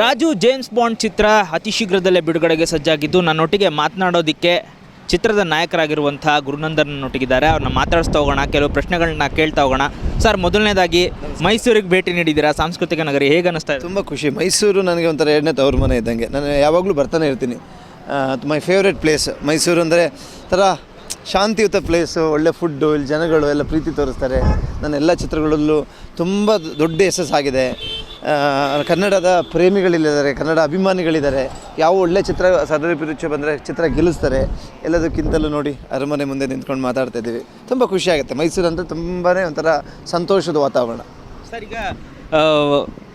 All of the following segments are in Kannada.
ರಾಜು ಜೇಮ್ಸ್ ಬಾಂಡ್ ಚಿತ್ರ ಅತಿ ಶೀಘ್ರದಲ್ಲೇ ಬಿಡುಗಡೆಗೆ ಸಜ್ಜಾಗಿದ್ದು ನನ್ನೊಟ್ಟಿಗೆ ಮಾತನಾಡೋದಕ್ಕೆ ಚಿತ್ರದ ನಾಯಕರಾಗಿರುವಂಥ ಗುರುನಂದನ್ ಒಟ್ಟಿಗಿದ್ದಾರೆ ಅವ್ರನ್ನ ಮಾತಾಡಿಸ್ತಾ ಹೋಗೋಣ, ಕೆಲವು ಪ್ರಶ್ನೆಗಳನ್ನ ಕೇಳ್ತಾ ಹೋಗೋಣ. ಸರ್, ಮೊದಲನೇದಾಗಿ ಮೈಸೂರಿಗೆ ಭೇಟಿ ನೀಡಿದ್ದೀರಾ? ಸಾಂಸ್ಕೃತಿಕ ನಗರಿ ಹೇಗೆ ಅನ್ನಿಸ್ತಾ ಇದೆ? ತುಂಬ ಖುಷಿ. ಮೈಸೂರು ನನಗೆ ಒಂಥರ ಎರಡನೇ ತವ್ರ ಮನೆ ಇದ್ದಂಗೆ. ನಾನು ಯಾವಾಗಲೂ ಬರ್ತಾನೆ ಇರ್ತೀನಿ. My favourite place. ಮೈಸೂರು ಅಂದರೆ ಥರ ಶಾಂತಿಯುತ ಪ್ಲೇಸು, ಒಳ್ಳೆ ಫುಡ್ಡು, ಇಲ್ಲಿ ಜನಗಳು ಎಲ್ಲ ಪ್ರೀತಿ ತೋರಿಸ್ತಾರೆ. ನನ್ನ ಎಲ್ಲ ಚಿತ್ರಗಳಲ್ಲೂ ತುಂಬ ದೊಡ್ಡ ಯಶಸ್ಸಾಗಿದೆ ಕನ್ನಡದ ಪ್ರೇಮಿಗಳಿದ್ದಾರೆ ಕನ್ನಡ ಅಭಿಮಾನಿಗಳಿದ್ದಾರೆ. ಯಾವ ಒಳ್ಳೆ ಚಿತ್ರ ಸದರಿ ಬಂದರೆ ಚಿತ್ರ ಗೆಲ್ಲಿಸ್ತಾರೆ. ಎಲ್ಲದಕ್ಕಿಂತಲೂ ನೋಡಿ ಅರಮನೆ ಮುಂದೆ ನಿಂತ್ಕೊಂಡು ಮಾತಾಡ್ತಾ ಇದ್ದೀವಿ. ತುಂಬ ಖುಷಿಯಾಗುತ್ತೆ ಮೈಸೂರು ಅಂದರೆ ತುಂಬಾ ಒಂಥರ ಸಂತೋಷದ ವಾತಾವರಣ. ಸರ್ ಈಗ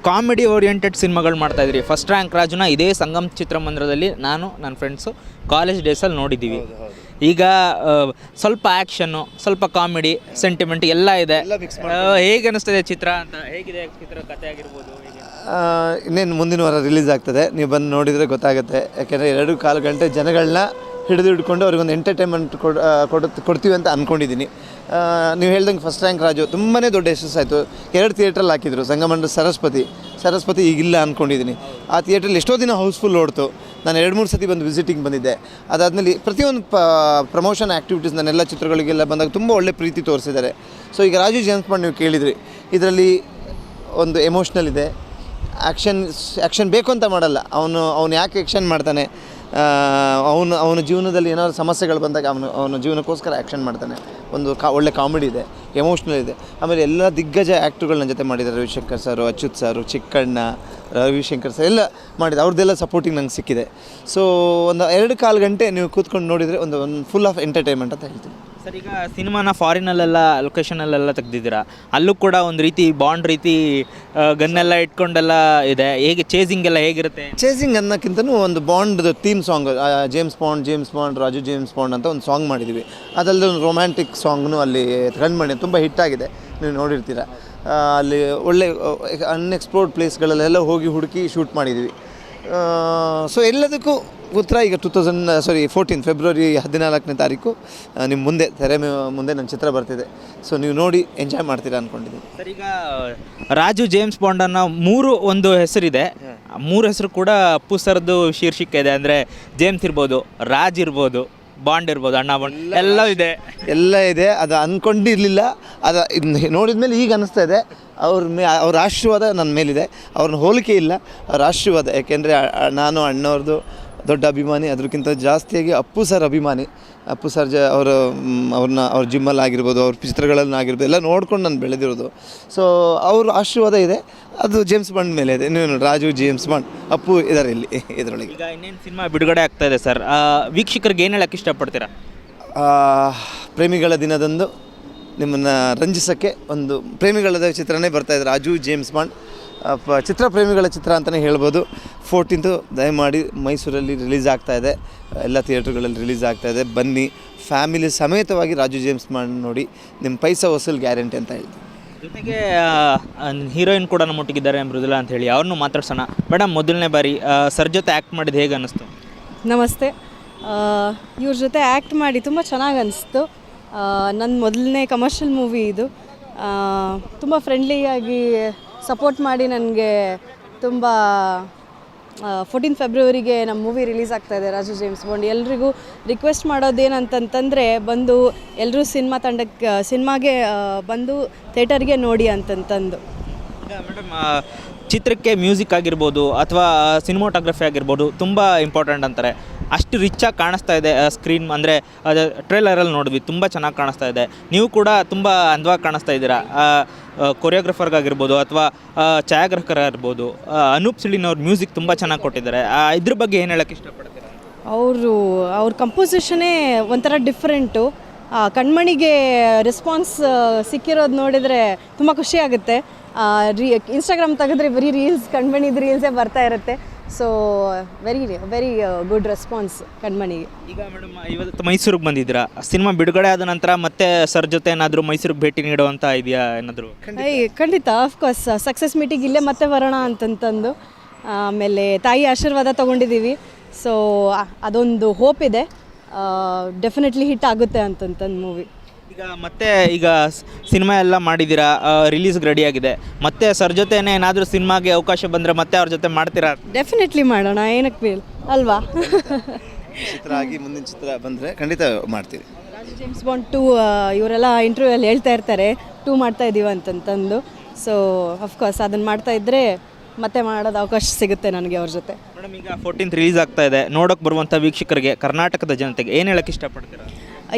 ಕಾಮಿಡಿ ಓರಿಯೆಂಟೆಡ್ ಸಿನಿಮಾಗಳು ಮಾಡ್ತಾ ಇದ್ರಿ. ಫಸ್ಟ್ ರ್ಯಾಂಕ್ ರಾಜುನ ಇದೇ ಸಂಗಮ್ ಚಿತ್ರಮಂದಿರದಲ್ಲಿ ನಾನು ನನ್ನ ಫ್ರೆಂಡ್ಸು ಕಾಲೇಜ್ ಡೇಸಲ್ಲಿ ನೋಡಿದ್ದೀವಿ. ಈಗ ಸ್ವಲ್ಪ ಆ್ಯಕ್ಷನ್ನು ಸ್ವಲ್ಪ ಕಾಮಿಡಿ ಸೆಂಟಿಮೆಂಟ್ ಎಲ್ಲ ಇದೆ. ಹೇಗೆ ಅನಿಸ್ತದೆ ಚಿತ್ರ ಅಂತ? ಹೇಗಿದೆ ಚಿತ್ರ ಕಥೆ ಆಗಿರ್ಬೋದು ಇನ್ನೇನು ಮುಂದಿನ ವಾರ ರಿಲೀಸ್ ಆಗ್ತದೆ. ನೀವು ಬಂದು ನೋಡಿದರೆ ಗೊತ್ತಾಗುತ್ತೆ. ಯಾಕೆಂದರೆ ಎರಡು ಕಾಲು ಗಂಟೆ ಜನಗಳನ್ನ ಹಿಡಿದು ಹಿಡ್ಕೊಂಡು ಅವ್ರಿಗೊಂದು ಎಂಟರ್ಟೈನ್ಮೆಂಟ್ ಕೊಡ್ ಕೊಡ್ತೀವಿ ಅಂತ ಅಂದ್ಕೊಂಡಿದ್ದೀನಿ ನೀವು ಹೇಳ್ದಂಗೆ ಫಸ್ಟ್ ರ್ಯಾಂಕ್ ರಾಜು ತುಂಬಾ ದೊಡ್ಡ ಯಶಸ್ಸಾಯಿತು ಎರಡು ಥಿಯೇಟ್ರಲ್ಲಿ ಹಾಕಿದ್ರು ಸಂಗಮಂಡ ಸರಸ್ವತಿ. ಸರಸ್ವತಿ ಈಗಿಲ್ಲ ಅಂದ್ಕೊಂಡಿದ್ದೀನಿ ಆ ಥಿಯೇಟ್ರಲ್ಲಿ ಎಷ್ಟೋ ದಿನ ಹೌಸ್ಫುಲ್ ಓಡ್ತು. ನಾನು ಎರಡು ಮೂರು ಸತಿ ಬಂದು ವಿಸಿಟಿಂಗ್ ಬಂದಿದ್ದೆ. ಅದಾದಮೇಲೆ ಪ್ರತಿಯೊಂದು ಪ ಪ್ರಮೋಷನ್ ಆ್ಯಕ್ಟಿವಿಟೀಸ್ ನನ್ನೆಲ್ಲ ಚಿತ್ರಗಳಿಗೆಲ್ಲ ಬಂದಾಗ ತುಂಬ ಒಳ್ಳೆ ಪ್ರೀತಿ ತೋರಿಸಿದ್ದಾರೆ. ಸೊ ಈಗ ರಾಜು ಜೇಮ್ಸ್ ಬಾಂಡ್ ನೀವು ಕೇಳಿದ್ರಿ. ಇದರಲ್ಲಿ ಒಂದು ಎಮೋಷ್ನಲ್ ಇದೆ. ಆ್ಯಕ್ಷನ್ ಆ್ಯಕ್ಷನ್ ಬೇಕು ಅಂತ ಮಾಡಲ್ಲ. ಅವನು ಅವನು ಯಾಕೆ ಆ್ಯಕ್ಷನ್ ಮಾಡ್ತಾನೆ? ಅವನು, ಅವನ ಜೀವನದಲ್ಲಿ ಏನಾದ್ರು ಸಮಸ್ಯೆಗಳು ಬಂದಾಗ ಅವನು, ಅವನ ಜೀವನಕ್ಕೋಸ್ಕರ ಆ್ಯಕ್ಷನ್ ಮಾಡ್ತಾನೆ. ಒಂದು ಕಾ ಒಳ್ಳೆ ಕಾಮಿಡಿ ಇದೆ ಎಮೋಷ್ನಲ್ ಇದೆ. ಆಮೇಲೆ ಎಲ್ಲ ದಿಗ್ಗಜ ಆ್ಯಕ್ಟ್ರುಗಳು ನನ್ನ ಜೊತೆ ಮಾಡಿದ್ದಾರೆ. Ravishankar sir, Achyut sir, Chikkanna, Ravishankar sir ಎಲ್ಲ ಮಾಡಿದೆ ಅವ್ರದ್ದೆಲ್ಲ ಸಪೋರ್ಟಿಂಗ್ ನಂಗೆ ಸಿಕ್ಕಿದೆ. ಸೊ ಒಂದು ಎರಡು ಕಾಲು ಗಂಟೆ ನೀವು ಕೂತ್ಕೊಂಡು ನೋಡಿದರೆ ಒಂದು ಒಂದು ಫುಲ್ ಆಫ್ ಎಂಟರ್ಟೈನ್ಮೆಂಟ್ ಅಂತ ಹೇಳ್ತೀನಿ. ಸರ್, ಈಗ ಸಿನಿಮಾನ ಫಾರಿನಲ್ಲೆಲ್ಲ ಲೊಕೇಶನಲ್ಲೆಲ್ಲ ತೆಗ್ದಿದ್ದೀರಾ? ಅಲ್ಲೂ ಕೂಡ ಒಂದು ರೀತಿ, ಬಾಂಡ್ ರೀತಿ ಗನ್ನೆಲ್ಲ ಇಟ್ಕೊಂಡೆಲ್ಲ ಇದೆ. ಹೇಗೆ ಚೇಸಿಂಗ್ ಎಲ್ಲ ಹೇಗಿರುತ್ತೆ? ಚೇಸಿಂಗ್ ಅನ್ನೋಕ್ಕಿಂತನೂ ಒಂದು bond theme song James Bond James Bond Raju James Bond ಅಂತ ಒಂದು ಸಾಂಗ್ ಮಾಡಿದ್ದೀವಿ ಅದಲ್ಲದೆ ಒಂದು ರೊಮ್ಯಾಂಟಿಕ್ ಸಾಂಗ್ನು ಅಲ್ಲಿ ಮಾಡಿ, ತುಂಬ ಹಿಟ್ಟಾಗಿದೆ ನೀವು ನೋಡಿರ್ತೀರ. ಅಲ್ಲಿ ಒಳ್ಳೆ ಅನ್ಎಕ್ಸ್ಪ್ಲೋರ್ಡ್ ಪ್ಲೇಸ್ಗಳಲ್ಲೆಲ್ಲ ಹೋಗಿ ಹುಡುಕಿ ಶೂಟ್ ಮಾಡಿದ್ದೀವಿ ಸೊ ಎಲ್ಲದಕ್ಕೂ ಉತ್ತರ ಈಗ ಟೂ ತೌಸಂಡ್ ಸಾರಿ ಫೋರ್ಟೀನ್ ಫೆಬ್ರವರಿ ಹದಿನಾಲ್ಕನೇ ತಾರೀಕು ನಿಮ್ಮ ಮುಂದೆ ತೆರೆ ಮುಂದೆ ನನ್ನ ಚಿತ್ರ ಬರ್ತಿದೆ. ಸೊ ನೀವು ನೋಡಿ ಎಂಜಾಯ್ ಮಾಡ್ತೀರಾ ಅಂದ್ಕೊಂಡಿದ್ದೀನಿ ಸರ್ ಈಗ ರಾಜು ಜೇಮ್ಸ್ ಬಾಂಡ್ ಅನ್ನೋ ಮೂರು ಒಂದು ಹೆಸರಿದೆ. ಆ ಮೂರು ಹೆಸರು ಕೂಡ ಅಪ್ಪು ಸರ್ದು ಶೀರ್ಷಿಕೆ ಇದೆ. ಅಂದರೆ ಜೇಮ್ಸ್ ಇರ್ಬೋದು ರಾಜ್ ಇರ್ಬೋದು ಬಾಂಡ್ ಇರ್ಬೋದು ಅಣ್ಣ ಬಾಂಡ್ ಎಲ್ಲ ಇದೆ. ಎಲ್ಲ ಇದೆ. ಅದು ಅಂದ್ಕೊಂಡಿರಲಿಲ್ಲ ಅದು ನೋಡಿದ ಮೇಲೆ ಈಗ ಅನಿಸ್ತಾ ಇದೆ. ಅವ್ರ ಮೇ ಅವ್ರ ಆಶೀರ್ವಾದ ನನ್ನ ಮೇಲಿದೆ. ಅವ್ರನ್ನ ಹೋಲಿಕೆ ಇಲ್ಲ. ಅವ್ರ ಆಶೀರ್ವಾದ ಯಾಕೆಂದರೆ ನಾನು ಅಣ್ಣವ್ರದ್ದು ದೊಡ್ಡ ಅಭಿಮಾನಿ ಅದಕ್ಕಿಂತ ಜಾಸ್ತಿಯಾಗಿ ಅಪ್ಪು ಸರ್ ಅಭಿಮಾನಿ. ಅಪ್ಪು ಸರ್ ಜ ಅವರು ಅವ್ರನ್ನ ಅವ್ರ ಜಿಮ್ಮಲ್ಲಿ ಆಗಿರ್ಬೋದು ಅವ್ರ ಚಿತ್ರಗಳಲ್ಲಿ ಆಗಿರ್ಬೋದು ಎಲ್ಲ ನೋಡ್ಕೊಂಡು ನಾನು ಬೆಳೆದಿರೋದು. ಸೊ ಅವ್ರ ಆಶೀರ್ವಾದ ಇದೆ. ಅದು ಜೇಮ್ಸ್ ಬಾಂಡ್ ಮೇಲೆ ಇದೆ. ನೀವು ರಾಜು ಜೇಮ್ಸ್ ಬಾಂಡ್ ಅಪ್ಪು ಇದ್ದಾರೆ ಇಲ್ಲಿ ಇದರೊಳಗೆ. ಈಗ ಇನ್ನೇನು ಸಿನಿಮಾ ಬಿಡುಗಡೆ ಆಗ್ತಾ ಇದೆ ಸರ್? ವೀಕ್ಷಕರಿಗೆ ಏನು ಹೇಳಕ್ಕೆ ಇಷ್ಟಪಡ್ತೀರಾ? ಪ್ರೇಮಿಗಳ ದಿನದಂದು ನಿಮ್ಮನ್ನು ರಂಜಿಸೋಕ್ಕೆ ಒಂದು ಪ್ರೇಮಿಗಳದ ಚಿತ್ರನೇ ಬರ್ತಾಯಿದೆ ರಾಜು ಜೇಮ್ಸ್ ಬಾಂಡ್ ಪ- ಚಿತ್ರ ಪ್ರೇಮಿಗಳ ಚಿತ್ರ ಅಂತಲೇ ಹೇಳ್ಬೋದು. ಫೋರ್ಟೀನ್ತು ದಯಮಾಡಿ ಮೈಸೂರಲ್ಲಿ ರಿಲೀಸ್ ಆಗ್ತಾ ಇದೆ. ಎಲ್ಲ ಥಿಯೇಟ್ರ್ಗಳಲ್ಲಿ ರಿಲೀಸ್ ಆಗ್ತಾ ಇದೆ. ಬನ್ನಿ ಫ್ಯಾಮಿಲಿ ಸಮೇತವಾಗಿ ರಾಜು ಜೇಮ್ಸ್ ಮಾಡಿ ನೋಡಿ ನಿಮ್ಮ ಪೈಸಾ ವಸೂಲ್ ಗ್ಯಾರಂಟಿ ಅಂತ ಹೇಳ್ತೀನಿ. ಜೊತೆಗೆ ಹೀರೋಯಿನ್ ಕೂಡ ನಮ್ಮೊಟ್ಟಿಗಿದ್ದಾರೆ ಮೃದುಲಾ ಅಂತ ಹೇಳಿ. ಅವ್ರನ್ನೂ ಮಾತಾಡ್ಸೋಣ. ಮೇಡಮ್ ಮೊದಲನೇ ಬಾರಿ ಸರ್ ಜೊತೆ ಆ್ಯಕ್ಟ್ ಮಾಡಿದ್ದು ಹೇಗೆ ಅನ್ನಿಸ್ತು ನಮಸ್ತೆ. ಇವ್ರ ಜೊತೆ ಆ್ಯಕ್ಟ್ ಮಾಡಿ ತುಂಬ ಚೆನ್ನಾಗಿ ಅನಿಸ್ತು. ನನ್ನ ಮೊದಲನೇ ಕಮರ್ಷಿಯಲ್ ಮೂವಿ ಇದು. ತುಂಬ ಫ್ರೆಂಡ್ಲಿಯಾಗಿ ಸಪೋರ್ಟ್ ಮಾಡಿ ನನಗೆ ತುಂಬ ಫೋರ್ಟೀನ್ ಫೆಬ್ರವರಿಗೆ ನಮ್ಮ ಮೂವಿ ರಿಲೀಸ್ ಆಗ್ತಾ ಇದೆ ರಾಜು ಜೇಮ್ಸ್ ಬಾಂಡ್ ಎಲ್ರಿಗೂ ರಿಕ್ವೆಸ್ಟ್ ಮಾಡೋದೇನಂತಂತಂದರೆ ಬಂದು ಎಲ್ಲರೂ ಸಿನಿಮಾ ತಂಡಕ್ಕೆ ಸಿನಿಮಾಗೆ ಬಂದು ಥಿಯೇಟರ್ಗೆ ನೋಡಿ ಅಂತಂತಂದು. ಮೇಡಮ್ ಚಿತ್ರಕ್ಕೆ ಮ್ಯೂಸಿಕ್ ಆಗಿರ್ಬೋದು ಅಥವಾ ಸಿನಿಮಾಟೋಗ್ರಫಿ ಆಗಿರ್ಬೋದು ತುಂಬ ಇಂಪಾರ್ಟೆಂಟ್ ಅಂತಾರೆ. ಅಷ್ಟು ರಿಚ್ಚಾಗಿ ಕಾಣಿಸ್ತಾ ಇದೆ ಸ್ಕ್ರೀನ್ ಅಂದರೆ, ಅದು ಟ್ರೇಲರಲ್ಲಿ ನೋಡಿದ್ವಿ, ತುಂಬ ಚೆನ್ನಾಗಿ ಕಾಣಿಸ್ತಾ ಇದೆ. ನೀವು ಕೂಡ ತುಂಬ ಅಂದವಾಗಿ ಕಾಣಿಸ್ತಾ ಇದ್ದೀರಾ ಕೊರಿಯೋಗ್ರಫರ್ಗಾಗಿರ್ಬೋದು ಅಥವಾ ಛಾಯಾಗ್ರಾಹಕರಾಗಿರ್ಬೋದು ಅನೂಪ್ ಸಿಳಿನವ್ರ ಮ್ಯೂಸಿಕ್ ತುಂಬ ಚೆನ್ನಾಗಿ ಕೊಟ್ಟಿದ್ದಾರೆ. ಇದ್ರ ಬಗ್ಗೆ ಏನು ಹೇಳಕ್ಕೆ ಇಷ್ಟಪಡ್ತೀರಾ? ಅವರು, ಅವ್ರ ಕಂಪೋಸಿಷನೇ ಒಂಥರ ಡಿಫ್ರೆಂಟು ಕಣ್ಮಣಿಗೆ ರೆಸ್ಪಾನ್ಸ್ ಸಿಕ್ಕಿರೋದು ನೋಡಿದರೆ ತುಂಬ ಖುಷಿ ಆಗುತ್ತೆ. ರೀ ಇನ್ಸ್ಟಾಗ್ರಾಮ್ ತೆಗೆದ್ರೆ ಬರೀ ರೀಲ್ಸ್ ಕಣ್ಮಣಿದು ರೀಲ್ಸೇ ಬರ್ತಾ ಇರುತ್ತೆ. So very very good response ಕಣ್ಮಣಿಗೆ. ಈಗ ಮೇಡಮ್ ಇವತ್ತು ಮೈಸೂರಿಗೆ ಬಂದಿದ್ದೀರಾ? ಸಿನಿಮಾ ಬಿಡುಗಡೆ ಆದ ನಂತರ ಮತ್ತೆ ಸರ್ ಜೊತೆ ಏನಾದರೂ ಮೈಸೂರಿಗೆ ಭೇಟಿ ನೀಡುವಂಥ ಇದೆಯಾ ಏನಾದರೂ? ಐ ಖಂಡಿತ ಆಫ್ಕೋರ್ಸ್ ಸಕ್ಸಸ್ ಮೀಟಿಂಗ್ ಇಲ್ಲೇ ಮತ್ತೆ ಬರೋಣ ಅಂತಂತಂದು. ಆಮೇಲೆ ತಾಯಿ ಆಶೀರ್ವಾದ ತೊಗೊಂಡಿದ್ದೀವಿ. ಸೊ ಅದೊಂದು ಹೋಪ್ ಇದೆ. ಡೆಫಿನೆಟ್ಲಿ ಹಿಟ್ ಆಗುತ್ತೆ ಅಂತಂತಂದು ಮೂವಿ ಈಗ ಮತ್ತೆ ಈಗ ಸಿನಿಮಾ ಎಲ್ಲ ಮಾಡಿದ್ದೀರಾ? ರಿಲೀಸ್ಗೆ ರೆಡಿ ಆಗಿದೆ. ಮತ್ತೆ ಸರ್ ಜೊತೆನೇ ಏನಾದರೂ ಸಿನಿಮಾಗೆ ಅವಕಾಶ ಬಂದರೆ ಮತ್ತೆ ಅವ್ರ ಜೊತೆ ಮಾಡ್ತೀರಾ? ಡೆಫಿನೆಟ್ಲಿ ಮಾಡೋಣ ಏನಕ್ಕೆ ಬೇಲ್ ಅಲ್ವಾ? ಚಿತ್ರ ಆಗಿ ಮುಂದಿನ ಚಿತ್ರ ಬಂದರೆ ಖಂಡಿತ ಮಾಡ್ತೀವಿ. ರಾಜು ಜೇಮ್ಸ್ ಬಾಂಡ್ ಟೂ ಇವರೆಲ್ಲ ಇಂಟರ್ವ್ಯೂಯಲ್ಲಿ ಹೇಳ್ತಾ ಇರ್ತಾರೆ. ಟೂ ಮಾಡ್ತಾ ಇದ್ದೀವಿ ಅಂತಂತಂದು. ಸೊ ಅಫ್ಕೋರ್ಸ್ ಅದನ್ನು ಮಾಡ್ತಾ ಇದ್ದರೆ ಮತ್ತೆ ಮಾಡೋದು ಅವಕಾಶ ಸಿಗುತ್ತೆ ನನಗೆ ಅವ್ರ ಜೊತೆ. ಮೇಡಮ್ ಈಗ ಫೋರ್ಟೀನ್ತ್ ರಿಲೀಸ್ ಆಗ್ತಾ ಇದೆ. ನೋಡೋಕೆ ಬರುವಂಥ ವೀಕ್ಷಕರಿಗೆ ಕರ್ನಾಟಕದ ಜನತೆಗೆ ಏನು ಹೇಳಕ್ಕೆ ಇಷ್ಟಪಡ್ತೀರಾ?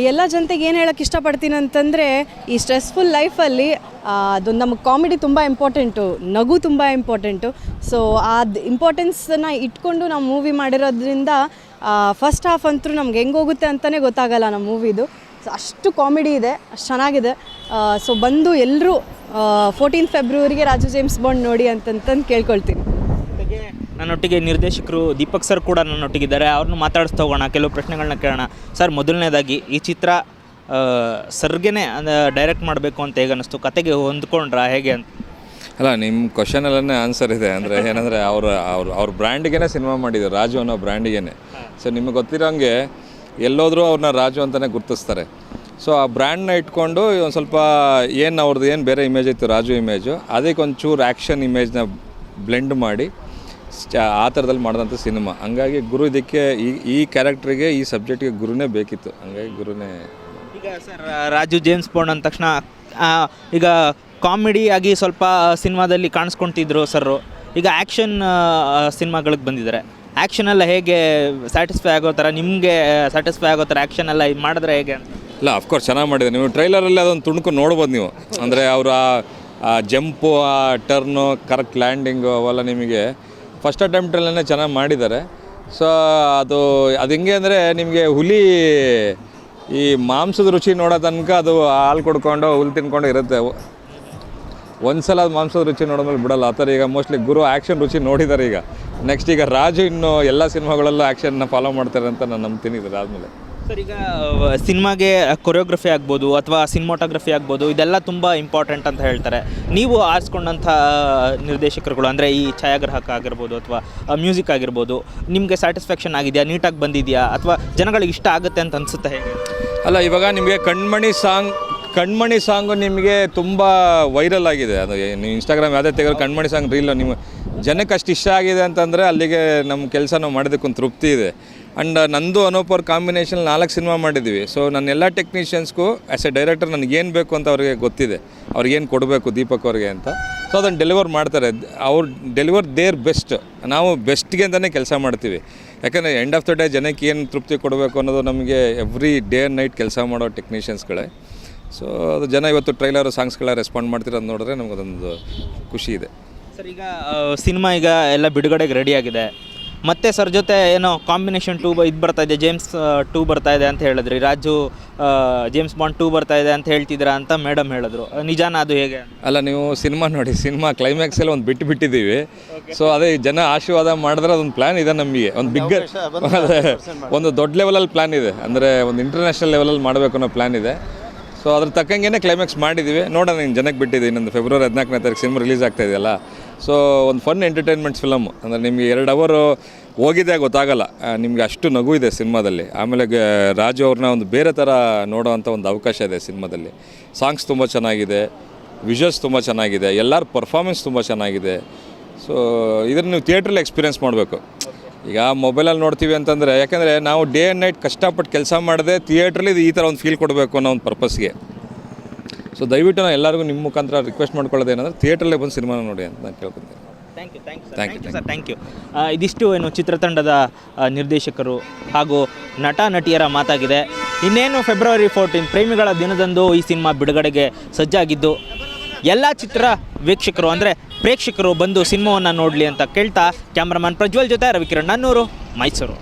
ಎಲ್ಲ ಜನತೆಗೆ ಏನು ಹೇಳೋಕ್ಕೆ ಇಷ್ಟಪಡ್ತೀನಿ ಅಂತಂದರೆ, ಈ ಸ್ಟ್ರೆಸ್ಫುಲ್ ಲೈಫಲ್ಲಿ ಅದು ನಮಗೆ ಕಾಮಿಡಿ ತುಂಬ ಇಂಪಾರ್ಟೆಂಟು ನಗು ತುಂಬ ಇಂಪಾರ್ಟೆಂಟು ಸೊ ಅದು ಇಂಪಾರ್ಟೆನ್ಸನ್ನ ಇಟ್ಕೊಂಡು ನಾವು ಮೂವಿ ಮಾಡಿರೋದ್ರಿಂದ ಫಸ್ಟ್ ಹಾಫ್ ಅಂತೂ ನಮ್ಗೆ ಹೆಂಗೋಗುತ್ತೆ ಅಂತಲೇ ಗೊತ್ತಾಗಲ್ಲ ನಮ್ಮ ಮೂವಿದು ಸೊ ಅಷ್ಟು ಕಾಮಿಡಿ ಇದೆ, ಅಷ್ಟು ಚೆನ್ನಾಗಿದೆ. ಸೊ ಬಂದು ಎಲ್ಲರೂ ಫೋರ್ಟೀನ್ ಫೆಬ್ರವರಿಗೆ ರಾಜು ಜೇಮ್ಸ್ ಬಾಂಡ್ ನೋಡಿ ಅಂತಂತಂದು ಕೇಳ್ಕೊಳ್ತೀನಿ. ನನ್ನೊಟ್ಟಿಗೆ ನಿರ್ದೇಶಕರು ದೀಪಕ್ ಸರ್ ಕೂಡ ನನ್ನೊಟ್ಟಿಗಿದ್ದಾರೆ. ಅವ್ರನ್ನ ಮಾತಾಡಿಸ್ತಾ ಹೋಗೋಣ, ಕೆಲವು ಪ್ರಶ್ನೆಗಳನ್ನ ಕೇಳೋಣ. ಸರ್, ಮೊದಲನೇದಾಗಿ ಈ ಚಿತ್ರ ಸರ್ಗೆನೇ ಡೈರೆಕ್ಟ್ ಮಾಡಬೇಕು ಅಂತ ಹೇಗೆ ಅನ್ನಿಸ್ತು? ಕತೆಗೆ ಹೊಂದ್ಕೊಂಡ್ರಾ? ಹೇಗೆ ಅಂತ? ಅಲ್ಲ ನಿಮ್ಮ ಕ್ವಶನಲ್ಲೇ ಆನ್ಸರ್ ಇದೆ. ಅಂದರೆ, ಏನಂದರೆ, ಅವ್ರ ಅವ್ರ ಅವ್ರ ಬ್ರ್ಯಾಂಡಿಗೆ ಸಿನಿಮಾ ಮಾಡಿದ್ರು, ರಾಜು ಅನ್ನೋ ಬ್ರ್ಯಾಂಡಿಗೆ ಸೊ ನಿಮಗೆ ಗೊತ್ತಿರೋಂಗೆ, ಎಲ್ಲೋದ್ರೂ ಅವ್ರನ್ನ ರಾಜು ಅಂತಲೇ ಗುರ್ತಿಸ್ತಾರೆ. ಸೊ ಆ ಬ್ರ್ಯಾಂಡ್ನ ಇಟ್ಕೊಂಡು, ಒಂದು ಸ್ವಲ್ಪ ಏನು ಅವ್ರದ್ದು ಏನು ಬೇರೆ ಇಮೇಜ್ ಇತ್ತು, ರಾಜು ಇಮೇಜು ಅದಕ್ಕೆ ಒಂಚೂರು ಆ್ಯಕ್ಷನ್ ಇಮೇಜ್ನ ಬ್ಲೆಂಡ್ ಮಾಡಿ ಆ ಥರದಲ್ಲಿ ಮಾಡಿದಂಥ ಸಿನಿಮಾ. ಹಂಗಾಗಿ ಗುರು ಇದಕ್ಕೆ ಈ ಈ ಕ್ಯಾರೆಕ್ಟ್ರಿಗೆ ಈ ಸಬ್ಜೆಕ್ಟಿಗೆ ಗುರುನೇ ಬೇಕಿತ್ತು. ಹಂಗಾಗಿ ಗುರುನೇ ಈಗ ಸರ್ ರಾಜು ಜೇಮ್ಸ್ ಬಾಂಡ್ ಅಂದ ತಕ್ಷಣ ಈಗ ಕಾಮಿಡಿ ಆಗಿ ಸ್ವಲ್ಪ ಸಿನಿಮಾದಲ್ಲಿ ಕಾಣಿಸ್ಕೊಳ್ತಿದ್ರು ಸರ್ ಈಗ ಆ್ಯಕ್ಷನ್ ಸಿನಿಮಾಗಳಿಗೆ ಬಂದಿದ್ದಾರೆ. ಆ್ಯಕ್ಷನೆಲ್ಲ ಹೇಗೆ ಸ್ಯಾಟಿಸ್ಫೈ ಆಗೋ ಥರ ನಿಮಗೆ ಸ್ಯಾಟಿಸ್ಫೈ ಆಗೋ ಥರ ಆ್ಯಕ್ಷನ್ ಎಲ್ಲ ಇದು ಮಾಡಿದ್ರೆ ಹೇಗೆ ಇಲ್ಲ ಅಫ್ಕೋರ್ಸ್ ಚೆನ್ನಾಗಿ ಮಾಡಿದೆ ನೀವು ಟ್ರೈಲರಲ್ಲಿ ಅದೊಂದು ತುಣುಕು ನೋಡ್ಬೋದು ನೀವು. ಅಂದರೆ ಅವರ ಆ ಜಂಪು ಆ ಟರ್ನು ಕರೆಕ್ಟ್ ಲ್ಯಾಂಡಿಂಗು ಅವೆಲ್ಲ ನಿಮಗೆ ಫಸ್ಟ್ ಅಟೆಂಪ್ಟಲ್ಲೇ ಚೆನ್ನಾಗಿ ಮಾಡಿದ್ದಾರೆ. ಸೊ ಅದು ಅದು ಹೆಂಗೆ ಅಂದರೆ ನಿಮಗೆ ಹುಲಿ, ಈ ಮಾಂಸದ ರುಚಿ ನೋಡೋ ತನಕ ಅದು ಹಾಲು ಕುಡ್ಕೊಂಡು, ಹುಲ್ ತಿನ್ಕೊಂಡು ಇರುತ್ತೆ. ಒಂದು ಸಲ ಅದು ಮಾಂಸದ ರುಚಿ ನೋಡೋದ್ಮೇಲೆ ಬಿಡಲ್ಲ. ಆ ಥರ ಈಗ ಮೋಸ್ಟ್ಲಿ ಗುರು ಆ್ಯಕ್ಷನ್ ರುಚಿ ನೋಡಿದ್ದಾರೆ ಈಗ. ನೆಕ್ಸ್ಟ್ ಈಗ ರಾಜು ಇನ್ನು ಎಲ್ಲ ಸಿನಿಮಾಗಳಲ್ಲೂ ಆ್ಯಕ್ಷನ್ನ ಫಾಲೋ ಮಾಡ್ತಾರೆ ಅಂತ ನಾನು ನಂಬ್ತೀನಿ ಇದಾದಮೇಲೆ ಸರ್ ಈಗ ಸಿನಿಮಾಗೆ ಕೊರಿಯೋಗ್ರಫಿ ಆಗ್ಬೋದು ಅಥವಾ ಸಿನಿಮಾಟೋಗ್ರಫಿ ಆಗ್ಬೋದು, ಇದೆಲ್ಲ ತುಂಬ ಇಂಪಾರ್ಟೆಂಟ್ ಅಂತ ಹೇಳ್ತಾರೆ. ನೀವು ಆರಿಸ್ಕೊಂಡಂಥ ನಿರ್ದೇಶಕರುಗಳು, ಅಂದರೆ ಈ ಛಾಯಾಗ್ರಾಹಕ ಆಗಿರ್ಬೋದು ಅಥವಾ ಮ್ಯೂಸಿಕ್ ಆಗಿರ್ಬೋದು, ನಿಮಗೆ ಸ್ಯಾಟಿಸ್ಫ್ಯಾಕ್ಷನ್ ಆಗಿದೆಯಾ, ನೀಟಾಗಿ ಬಂದಿದೆಯಾ, ಅಥವಾ ಜನಗಳಿಗೆ ಇಷ್ಟ ಆಗುತ್ತೆ ಅಂತ ಅನಿಸುತ್ತೆ ಹೇಗೆ? ಅಲ್ಲ, ಇವಾಗ ನಿಮಗೆ ಕಣ್ಮಣಿ ಸಾಂಗ್, ಕಣ್ಮಣಿ ಸಾಂಗು ನಿಮಗೆ ತುಂಬ ವೈರಲ್ ಆಗಿದೆ. ಅದು ನೀವು ಇನ್ಸ್ಟಾಗ್ರಾಮ್ ಯಾವುದೇ ತೆಗೆದು ಕಣ್ಮಣಿ ಸಾಂಗ್ ರೀಲ್, ನಿಮ್ಮ ಜನಕ್ಕೆ ಅಷ್ಟು ಇಷ್ಟ ಆಗಿದೆ ಅಂತಂದರೆ ಅಲ್ಲಿಗೆ ನಮ್ಮ ಕೆಲಸ ನಾವು ಮಾಡೋದಕ್ಕೊಂದು ತೃಪ್ತಿ ಇದೆ. ಆ್ಯಂಡ್ ನಂದು ಅನೂಪ್ ಅವ್ರ ಕಾಂಬಿನೇಷನ್ ನಾಲ್ಕು ಸಿನಿಮಾ ಮಾಡಿದ್ದೀವಿ ಸೊ ನನ್ನ ಎಲ್ಲ ಟೆಕ್ನಿಷಿಯನ್ಸ್ಗೂ ಆ್ಯಸ್ ಎ ಡೈರೆಕ್ಟರ್ ನನಗೇನು ಬೇಕು ಅಂತ ಅವ್ರಿಗೆ ಗೊತ್ತಿದೆ. ಅವ್ರಿಗೇನು ಕೊಡಬೇಕು ದೀಪಕ್ ಅವ್ರಿಗೆ ಅಂತ. ಸೊ ಅದನ್ನು ಡೆಲಿವರ್ ಮಾಡ್ತಾರೆ. ಅವ್ರು ಡೆಲಿವರ್ ದೇರ್ ಬೆಸ್ಟ್ ನಾವು ಬೆಸ್ಟ್ಗೆ ಅಂತಲೇ ಕೆಲಸ ಮಾಡ್ತೀವಿ. ಯಾಕಂದರೆ ಎಂಡ್ ಆಫ್ ದ ಡೇ ಜನಕ್ಕೆ ಏನು ತೃಪ್ತಿ ಕೊಡಬೇಕು ಅನ್ನೋದು ನಮಗೆ ಎವ್ರಿ ಡೇ ಆ್ಯಂಡ್ ನೈಟ್ ಕೆಲಸ ಮಾಡೋ ಟೆಕ್ನಿಷಿಯನ್ಸ್ಗಳೇ ಸೊ ಅದು ಜನ ಇವತ್ತು ಟ್ರೈಲರ್ ಸಾಂಗ್ಸ್ಗಳ ರೆಸ್ಪಾಂಡ್ ಮಾಡ್ತಿರೋದು ನೋಡಿದ್ರೆ ನಮಗದೊಂದು ಖುಷಿ ಇದೆ. ಸರ್, ಈಗ ಸಿನಿಮಾ ಈಗ ಎಲ್ಲ ಬಿಡುಗಡೆಗೆ ರೆಡಿ ಆಗಿದೆ. ಮತ್ತೆ ಸರ್ ಜೊತೆ ಏನೋ ಕಾಂಬಿನೇಷನ್ ಟೂ ಇದು ಬರ್ತಾ ಇದೆ ಜೇಮ್ಸ್ ಟೂ ಬರ್ತಾ ಇದೆ ಅಂತ ಹೇಳಿದ್ರಿ. ರಾಜು ಜೇಮ್ಸ್ ಬಾಂಡ್ ಟೂ ಬರ್ತಾ ಇದೆ ಅಂತ ಹೇಳ್ತಿದ್ದೀರಾ ಅಂತ ಮೇಡಮ್ ಹೇಳಿದ್ರು. ನಿಜಾನ ಅದು ಹೇಗೆ? ಅಲ್ಲ ನೀವು ಸಿನಿಮಾ ನೋಡಿ ಸಿನಿಮಾ ಕ್ಲೈಮ್ಯಾಕ್ಸಲ್ಲಿ ಒಂದು ಬಿಟ್ಟು ಬಿಟ್ಟಿದ್ದೀವಿ. ಸೊ ಅದೇ ಜನ ಆಶೀರ್ವಾದ ಮಾಡಿದ್ರೆ ಅದೊಂದು ಪ್ಲ್ಯಾನ್ ಇದೆ ನಮಗೆ. ಒಂದು ಬಿಗ್ ಒಂದು ದೊಡ್ಡ ಲೆವೆಲಲ್ಲಿ ಪ್ಲ್ಯಾನ್ ಇದೆ. ಅಂದರೆ ಒಂದು ಇಂಟರ್ನ್ಯಾಷನಲ್ ಲೆವೆಲಲ್ಲಿ ಮಾಡಬೇಕು ಅನ್ನೋ ಪ್ಲ್ಯಾನ್ ಇದೆ. ಸೊ ಅದ್ರ ತಕ್ಕಂಗೆ ಕ್ಲೈಮ್ಯಾಕ್ಸ್ ಮಾಡಿದ್ದೀವಿ ನೋಡೋಣ ನೀನು ಜನಕ್ಕೆ ಬಿಟ್ಟಿದ್ದೀನಿ ಇನ್ನೊಂದು ಫೆಬ್ರವರಿ ಹದಿನಾಲ್ಕನೇ ತಾರೀಕು ಸಿನಿಮಾ ರಿಲೀಸ್ ಆಗ್ತಾ ಇದೆಯಲ್ಲ. ಸೊ ಒಂದು ಫನ್ ಎಂಟರ್ಟೈನ್ಮೆಂಟ್ಸ್ ಫಿಲಮ್ ಅಂದರೆ ನಿಮಗೆ ಎರಡು ಅವರು ಹೋಗಿದೆ, ಗೊತ್ತಾಗಲ್ಲ. ನಿಮಗೆ ಅಷ್ಟು ನಗು ಇದೆ ಸಿನಿಮಾದಲ್ಲಿ. ಆಮೇಲೆ ರಾಜು ಅವ್ರನ್ನ ಒಂದು ಬೇರೆ ಥರ ನೋಡೋವಂಥ ಒಂದು ಅವಕಾಶ ಇದೆ ಸಿನಿಮಾದಲ್ಲಿ. ಸಾಂಗ್ಸ್ ತುಂಬ ಚೆನ್ನಾಗಿದೆ ವಿಜುವಲ್ಸ್ ತುಂಬ ಚೆನ್ನಾಗಿದೆ, ಎಲ್ಲರ ಪರ್ಫಾಮೆನ್ಸ್ ತುಂಬ ಚೆನ್ನಾಗಿದೆ. ಸೊ ಇದನ್ನು ನೀವು ಥಿಯೇಟ್ರಲ್ಲಿ ಎಕ್ಸ್ಪೀರಿಯೆನ್ಸ್ ಮಾಡಬೇಕು. ಈಗ ಮೊಬೈಲಲ್ಲಿ ನೋಡ್ತೀವಿ ಅಂತಂದರೆ, ಯಾಕೆಂದರೆ ನಾವು ಡೇ ಆ್ಯಂಡ್ ನೈಟ್ ಕಷ್ಟಪಟ್ಟು ಕೆಲಸ ಮಾಡದೆ ಥಿಯೇಟ್ರಲ್ಲಿ ಈ ಥರ ಒಂದು ಫೀಲ್ ಕೊಡಬೇಕು ಅನ್ನೋ ಒಂದು ಪರ್ಪಸ್ಗೆ ಸೊ ದಯವಿಟ್ಟು ನಾನು ಎಲ್ಲರಿಗೂ ನಿಮ್ಮ ಮುಖಾಂತರ ರಿಕ್ವೆಸ್ಟ್ ಮಾಡ್ಕೊಳ್ಳೋದೇನೆಂದರೆ ಥಿಯೇಟ್ರಲ್ಲೇ ಬಂದು ಸಿನಿಮಾನ ನೋಡಿ ಅಂತ ನಾನು ಕೇಳ್ಕೊತೀನಿ. Thank you thank you thank you sir thank you ಇದಿಷ್ಟು ಏನು ಚಿತ್ರತಂಡದ ನಿರ್ದೇಶಕರು ಹಾಗೂ ನಟ ನಟಿಯರ ಮಾತಾಗಿದೆ. ಇನ್ನೇನು ಫೆಬ್ರವರಿ ಫೋರ್ಟೀನ್ ಪ್ರೇಮಿಗಳ ದಿನದಂದು ಈ ಸಿನಿಮಾ ಬಿಡುಗಡೆಗೆ ಸಜ್ಜಾಗಿದ್ದು ಎಲ್ಲ ಚಿತ್ರ ವೀಕ್ಷಕರು ಅಂದರೆ ಪ್ರೇಕ್ಷಕರು ಬಂದು ಸಿನಿಮಾವನ್ನು ನೋಡಲಿ ಅಂತ ಕೇಳ್ತಾ ಕ್ಯಾಮ್ರಾಮನ್ ಪ್ರಜ್ವಲ್ ಜೊತೆ ರವಿಕಿರಣ್ ನನ್ನೂರು ಮೈಸೂರು.